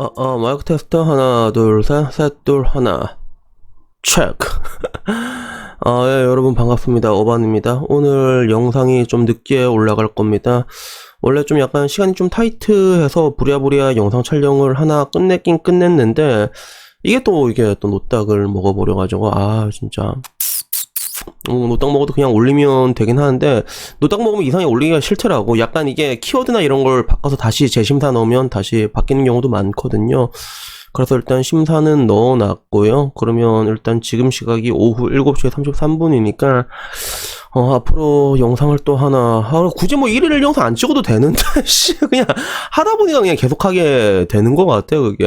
어, 어, 마이크 테스트 하나, 둘, 셋, 셋, 둘, 하나. 체크. 아, 예, 여러분 반갑습니다. 어반입니다. 오늘 영상이 좀 늦게 올라갈 겁니다. 원래 좀 약간 시간이 좀 타이트해서 부랴부랴 영상 촬영을 하나 끝냈긴 끝냈는데, 이게 또 이게 또 노딱을 먹어버려가지고, 아, 진짜. 어, 노딱 먹어도 그냥 올리면 되긴 하는데, 노딱 먹으면 이상하게 올리기가 싫더라고. 약간 이게 키워드나 이런 걸 바꿔서 다시 재심사 넣으면 다시 바뀌는 경우도 많거든요. 그래서 일단 심사는 넣어놨고요. 그러면 일단 지금 시각이 오후 7시 33분이니까, 어, 앞으로 영상을 또 하나, 아, 굳이 뭐 일일 영상 안 찍어도 되는데, 씨, 그냥 하다 보니까 그냥 계속하게 되는 것 같아요, 그게.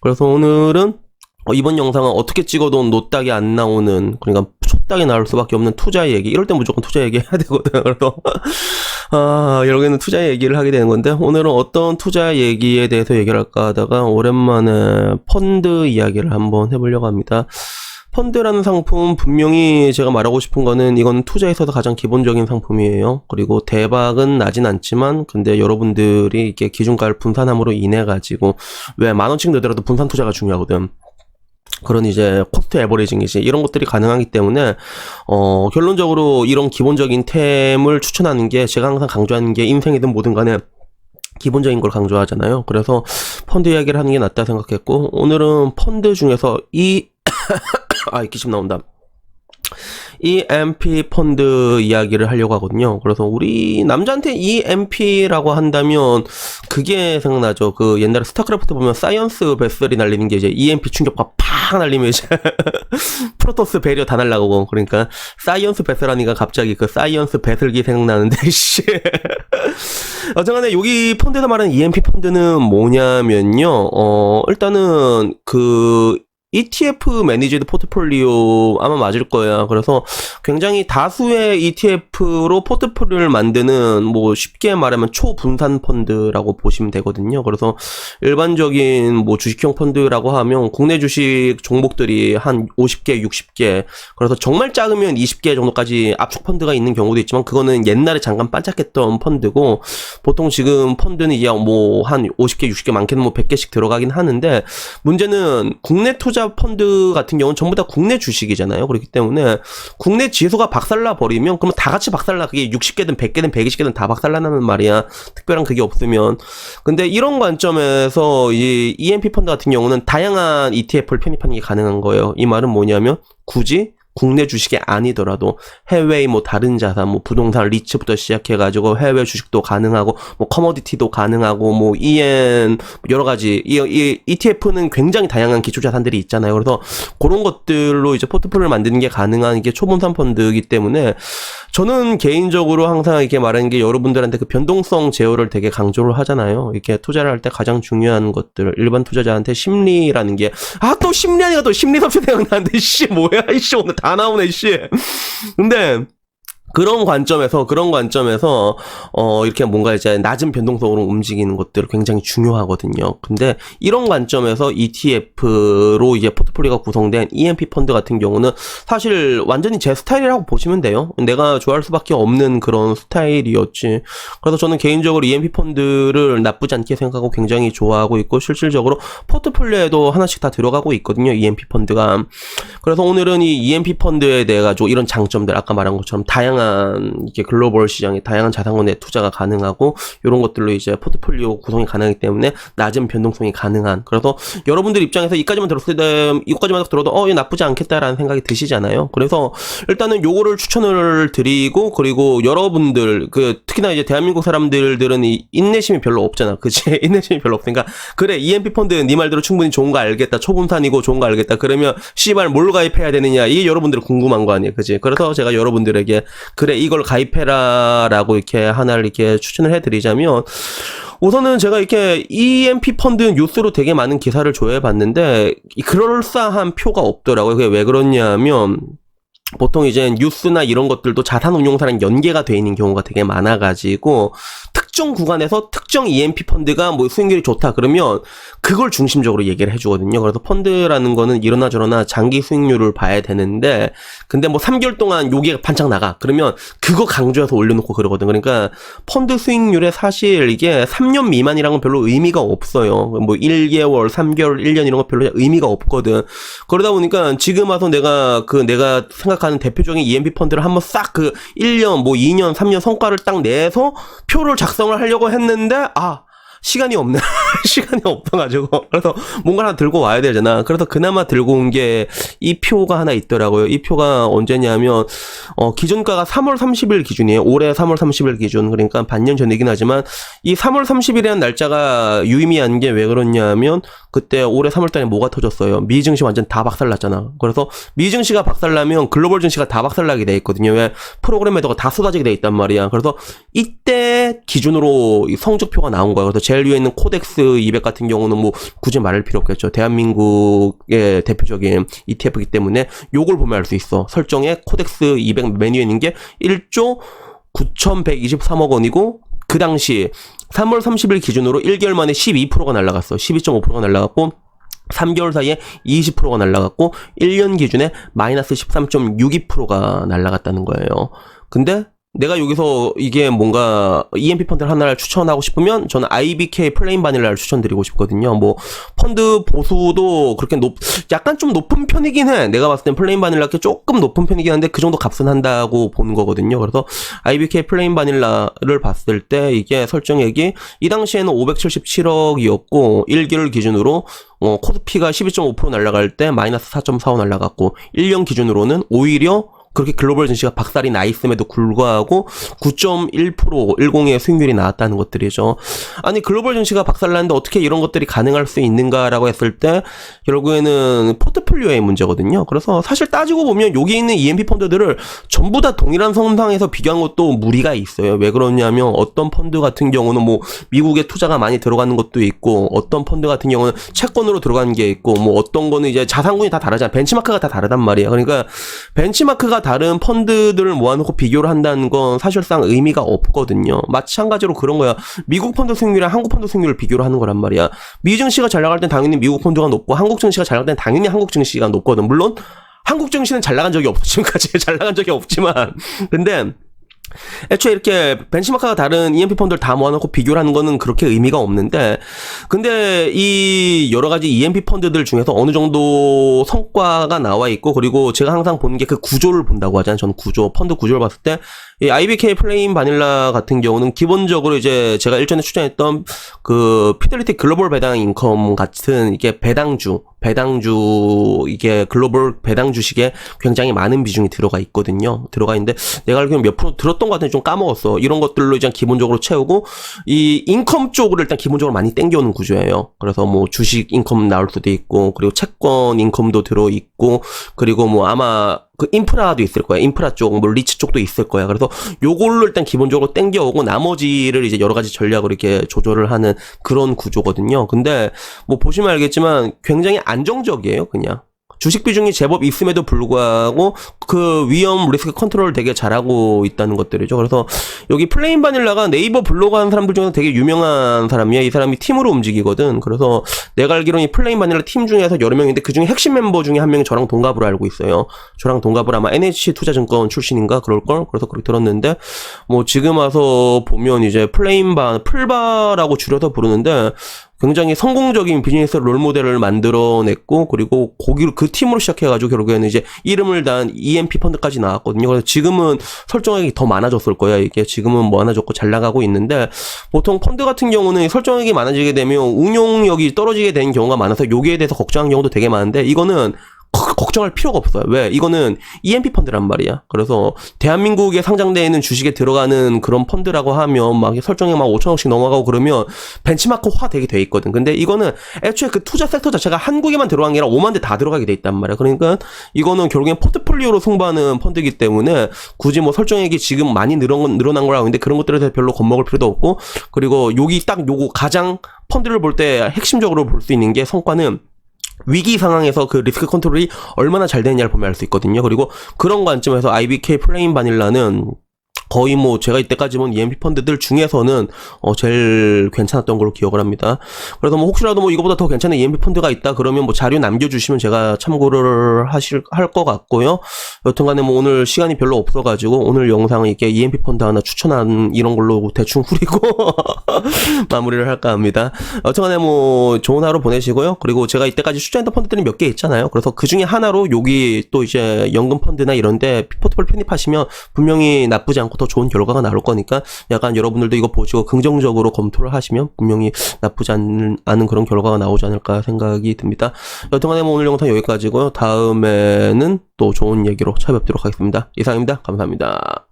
그래서 오늘은 어, 이번 영상은 어떻게 찍어도 노딱이 안 나오는 그러니까 촉딱이 나올 수밖에 없는 투자 얘기 이럴 때 무조건 투자 얘기 해야 되거든 그래서 아 여기는 투자 얘기를 하게 되는 건데 오늘은 어떤 투자 얘기에 대해서 얘기를 할까 하다가 오랜만에 펀드 이야기를 한번 해보려고 합니다 펀드라는 상품 분명히 제가 말하고 싶은 거는 이건 투자에 있어서 가장 기본적인 상품이에요. 그리고 대박은 나진 않지만 근데 여러분들이 이렇게 기준가를 분산함으로 인해 가지고 왜 만 원씩 늘더라도 분산 투자가 중요하거든. 그런 이제 코스트 에버리징이지 이런 것들이 가능하기 때문에 어 결론적으로 이런 기본적인 템을 추천하는 게 제가 항상 강조하는 게 인생이든 뭐든 간에 기본적인 걸 강조하잖아요. 그래서 펀드 이야기를 하는 게 낫다 생각했고 오늘은 펀드 중에서 이 아, 기침 나온다. EMP 펀드 이야기를 하려고 하거든요. 그래서 우리 남자한테 EMP라고 한다면 그게 생각나죠. 그 옛날에 스타크래프트 보면 사이언스 베슬이 날리는 게 이제 EMP 충격파 팍 날리면 이제 프로토스 배려 다 날라가고 그러니까 사이언스 베슬하니까 갑자기 그 사이언스 베슬기 생각나는데 씨. 어쨌간에 여기 펀드에서 말하는 EMP 펀드는 뭐냐면요. 어 일단은 그 ETF 매니지드 포트폴리오 아마 맞을 거야. 그래서 굉장히 다수의 ETF로 포트폴리오를 만드는 뭐 쉽게 말하면 초분산 펀드라고 보시면 되거든요. 그래서 일반적인 뭐 주식형 펀드라고 하면 국내 주식 종목들이 한 50개, 60개. 그래서 정말 작으면 20개 정도까지 압축 펀드가 있는 경우도 있지만 그거는 옛날에 잠깐 반짝했던 펀드고 보통 지금 펀드는 이제 뭐 한 50개, 60개 많게는 뭐 100개씩 들어가긴 하는데 문제는 국내 투자 펀드 같은 경우는 전부 다 국내 주식이잖아요. 그렇기 때문에 국내 지수가 박살나 버리면 그러면 다 같이 박살나 그게 60개든 100개든 120개든 다 박살나는 말이야. 특별한 그게 없으면. 근데 이런 관점에서 이 EMP 펀드 같은 경우는 다양한 ETF를 편입하는 게 가능한 거예요. 이 말은 뭐냐면 굳이 국내 주식이 아니더라도 해외의 뭐 다른 자산, 뭐 부동산 리츠부터 시작해가지고 해외 주식도 가능하고 뭐 커머디티도 가능하고 뭐 EN 여러 가지 이, 이 ETF는 굉장히 다양한 기초 자산들이 있잖아요. 그래서 그런 것들로 이제 포트폴리오를 만드는 게 가능한 게 초분산 펀드이기 때문에 저는 개인적으로 항상 이렇게 말하는 게 여러분들한테 그 변동성 제어를 되게 강조를 하잖아요. 이렇게 투자를 할 때 가장 중요한 것들 일반 투자자한테 심리라는 게 아 또 심리 아니가 또 심리 섭취 생각나는데 씨 뭐야 이씨 오늘 다 나오네 씨. 근데 그런 관점에서 그런 관점에서 어 이렇게 뭔가 이제 낮은 변동성으로 움직이는 것들 굉장히 중요하거든요. 근데 이런 관점에서 ETF로 이제 포트폴리오가 구성된 EMP 펀드 같은 경우는 사실 완전히 제 스타일이라고 보시면 돼요. 내가 좋아할 수밖에 없는 그런 스타일이었지. 그래서 저는 개인적으로 EMP 펀드를 나쁘지 않게 생각하고 굉장히 좋아하고 있고 실질적으로 포트폴리오에도 하나씩 다 들어가고 있거든요. EMP 펀드가. 그래서 오늘은 이 EMP 펀드에 대해 가지고 이런 장점들 아까 말한 것처럼 다양한 이게 글로벌 시장에 다양한 자산권에 투자가 가능하고 이런 것들로 이제 포트폴리오 구성이 가능하기 때문에 낮은 변동성이 가능한 그래서 여러분들 입장에서 이까지만 들었을 때 이거까지만 들어도 어 이거 나쁘지 않겠다라는 생각이 드시잖아요. 그래서 일단은 요거를 추천을 드리고 그리고 여러분들 그 특히나 이제 대한민국 사람들들은 이 인내심이 별로 없잖아. 그치? 인내심이 별로 없으니까 그래 EMP 펀드 네 말대로 충분히 좋은 거 알겠다. 초분산이고 좋은 거 알겠다. 그러면 씨발 뭘 가입해야 되느냐 이게 여러분들 궁금한 거 아니에요. 그지? 그래서 제가 여러분들에게 그래 이걸 가입해라라고 이렇게 하나를 이렇게 추천을 해드리자면 우선은 제가 이렇게 EMP 펀드 뉴스로 되게 많은 기사를 조회해봤는데 이 그럴싸한 표가 없더라고요. 그게 왜 그러냐면 보통 이제 뉴스나 이런 것들도 자산운용사랑 연계가 돼 있는 경우가 되게 많아가지고 특 특정 구간에서 특정 EMP 펀드가 뭐 수익률이 좋다 그러면 그걸 중심적으로 얘기를 해주거든요. 그래서 펀드라는 거는 이러나 저러나 장기 수익률을 봐야 되는데 근데 뭐 3개월 동안 요게 반짝 나가 그러면 그거 강조해서 올려놓고 그러거든. 그러니까 펀드 수익률에 사실 이게 3년 미만이랑은 별로 의미가 없어요. 뭐 1개월, 3개월, 1년 이런 거 별로 의미가 없거든. 그러다 보니까 지금 와서 내가 그 내가 생각하는 대표적인 EMP 펀드를 한번 싹 그 1년, 뭐 2년, 3년 성과를 딱 내서 표를 작성 을 하려고 했는데 아 시간이 없네. 시간이 없어가지고. 그래서 뭔가 하나 들고 와야 되잖아. 그래서 그나마 들고 온 게 이 표가 하나 있더라고요. 이 표가 언제냐면, 어, 기준가가 3월 30일 기준이에요. 올해 3월 30일 기준. 그러니까 반년 전이긴 하지만, 이 3월 30일이라는 날짜가 유의미한 게 왜 그렇냐면, 그때 올해 3월 달에 뭐가 터졌어요. 미 증시 완전 다 박살났잖아. 그래서 미 증시가 박살나면 글로벌 증시가 다 박살나게 돼 있거든요. 왜 프로그램 매도가 다 쏟아지게 돼 있단 말이야. 그래서 이때 기준으로 이 성적표가 나온 거야. 그래서 제일 위에 있는 코덱스 200 같은 경우는 뭐 굳이 말할 필요 없겠죠. 대한민국의 대표적인 ETF이기 때문에 요걸 보면 알 수 있어. 설정에 코덱스 200 메뉴에 있는 게 1조 9,123억 원이고 그 당시 3월 30일 기준으로 1개월 만에 12%가 날라갔어. 12.5%가 날라갔고 3개월 사이에 20%가 날라갔고 1년 기준에 마이너스 13.62%가 날라갔다는 거예요. 근데 내가 여기서 이게 뭔가 EMP 펀드를 하나를 추천하고 싶으면 저는 IBK 플레인 바닐라를 추천드리고 싶거든요. 뭐 펀드 보수도 그렇게 높 약간 좀 높은 편이긴 해. 내가 봤을 땐 플레인 바닐라께 조금 높은 편이긴 한데 그 정도 값은 한다고 보는 거거든요. 그래서 IBK 플레인 바닐라를 봤을 때 이게 설정액이 이 당시에는 577억이었고 1개월 기준으로 어, 코드피가 12.5% 날라갈 때 마이너스 4.45 날라갔고 1년 기준으로는 오히려 그렇게 글로벌 증시가 박살이 나 있음에도 불구하고 9.1% 10의 수익률이 나왔다는 것들이죠. 아니 글로벌 증시가 박살났는데 어떻게 이런 것들이 가능할 수 있는가라고 했을 때 결국에는 포트폴리오의 문제거든요. 그래서 사실 따지고 보면 여기 있는 EMP 펀드들을 전부 다 동일한 선상에서 비교한 것도 무리가 있어요. 왜 그러냐면 어떤 펀드 같은 경우는 뭐 미국에 투자가 많이 들어가는 것도 있고 어떤 펀드 같은 경우는 채권으로 들어가는 게 있고 뭐 어떤 거는 이제 자산군이 다 다르잖아. 벤치마크가 다 다르단 말이야. 그러니까 벤치마크가 다른 펀드들을 모아놓고 비교를 한다는 건 사실상 의미가 없거든요. 마찬가지로 그런 거야. 미국 펀드 수익률이랑 한국 펀드 수익률을 비교를 하는 거란 말이야. 미 증시가 잘 나갈 땐 당연히 미국 펀드가 높고 한국 증시가 잘 나갈 땐 당연히 한국 증시가 높거든. 물론 한국 증시는 잘 나간 적이 없어. 지금까지 잘 나간 적이 없지만. 근데 애초에 이렇게 벤치마크가 다른 EMP 펀드를 다 모아놓고 비교를 하는 거는 그렇게 의미가 없는데, 근데 이 여러 가지 EMP 펀드들 중에서 어느 정도 성과가 나와 있고, 그리고 제가 항상 보는 게 그 구조를 본다고 하잖아요. 저는 구조, 펀드 구조를 봤을 때, 이 IBK 플레인 바닐라 같은 경우는 기본적으로 이제 제가 일전에 추천했던 그 피델리티 글로벌 배당 인컴 같은 이게 배당주, 배당주 이게 글로벌 배당 주식에 굉장히 많은 비중이 들어가 있거든요. 들어가 있는데 내가 알기로는 몇 프로 들었던 것 같은데 좀 까먹었어. 이런 것들로 이제 기본적으로 채우고 이 인컴 쪽으로 일단 기본적으로 많이 땡겨오는 구조예요. 그래서 뭐 주식 인컴 나올 수도 있고 그리고 채권 인컴도 들어 있고 그리고 뭐 아마 그 인프라도 있을 거야. 인프라 쪽, 뭐 리츠 쪽도 있을 거야. 그래서 요걸로 일단 기본적으로 땡겨오고 나머지를 이제 여러 가지 전략으로 이렇게 조절을 하는 그런 구조거든요. 근데 뭐 보시면 알겠지만 굉장히 안정적이에요, 그냥. 주식 비중이 제법 있음에도 불구하고 그 위험 리스크 컨트롤을 되게 잘하고 있다는 것들이죠. 그래서 여기 플레인 바닐라가 네이버 블로그 하는 사람들 중에서 되게 유명한 사람이야. 이 사람이 팀으로 움직이거든. 그래서 내가 알기로는 이 플레인 바닐라 팀 중에서 여러 명인데 그 중에 핵심 멤버 중에 한 명이 저랑 동갑으로 알고 있어요. 저랑 동갑을 아마 NH 투자증권 출신인가 그럴걸? 그래서 그렇게 들었는데 뭐 지금 와서 보면 이제 플레인 바, 풀바라고 줄여서 부르는데 굉장히 성공적인 비즈니스 롤 모델을 만들어냈고 그리고 거기를 그 팀으로 시작해가지고 결국에는 이제 이름을 단 EMP 펀드까지 나왔거든요. 그래서 지금은 설정액이 더 많아졌을 거야. 이게 지금은 뭐 많아졌고 잘 나가고 있는데 보통 펀드 같은 경우는 설정액이 많아지게 되면 운용력이 떨어지게 되는 경우가 많아서 여기에 대해서 걱정하는 경우도 되게 많은데 이거는 걱정할 필요가 없어요. 왜? 이거는 EMP 펀드란 말이야. 그래서 대한민국에 상장되어 있는 주식에 들어가는 그런 펀드라고 하면 막 설정액 막 5천억씩 넘어가고 그러면 벤치마크화 되게 돼 있거든. 근데 이거는 애초에 그 투자 섹터 자체가 한국에만 들어간 게 아니라 5만 대 다 들어가게 돼 있단 말이야. 그러니까 이거는 결국엔 포트폴리오로 승부하는 펀드이기 때문에 굳이 뭐 설정액이 지금 많이 늘어난, 늘어난 거라고 하는데 그런 것들에 대해 별로 겁먹을 필요도 없고 그리고 여기 딱 요거 가장 펀드를 볼 때 핵심적으로 볼 수 있는 게 성과는 위기 상황에서 그 리스크 컨트롤이 얼마나 잘 되느냐를 보면 알 수 있거든요. 그리고 그런 관점에서 IBK 플레인 바닐라는 거의 뭐 제가 이때까지 본 EMP 펀드들 중에서는 어 제일 괜찮았던 걸로 기억을 합니다. 그래서 뭐 혹시라도 뭐 이거보다 더 괜찮은 EMP 펀드가 있다 그러면 뭐 자료 남겨주시면 제가 참고를 하실 할 것 같고요. 여튼간에 뭐 오늘 시간이 별로 없어가지고 오늘 영상은 이렇게 EMP 펀드 하나 추천한 이런 걸로 대충 후리고 마무리를 할까 합니다. 여튼간에 뭐 좋은 하루 보내시고요. 그리고 제가 이때까지 추천했던 펀드들이 몇 개 있잖아요. 그래서 그 중에 하나로 여기 또 이제 연금 펀드나 이런데 포트폴 편입하시면 분명히 나쁘지 않고 더 좋은 결과가 나올 거니까 약간 여러분들도 이거 보시고 긍정적으로 검토를 하시면 분명히 나쁘지 않은, 않은 그런 결과가 나오지 않을까 생각이 듭니다. 여튼간에 뭐 오늘 영상 여기까지고요. 다음에는 또 좋은 얘기로 찾아뵙도록 하겠습니다. 이상입니다. 감사합니다.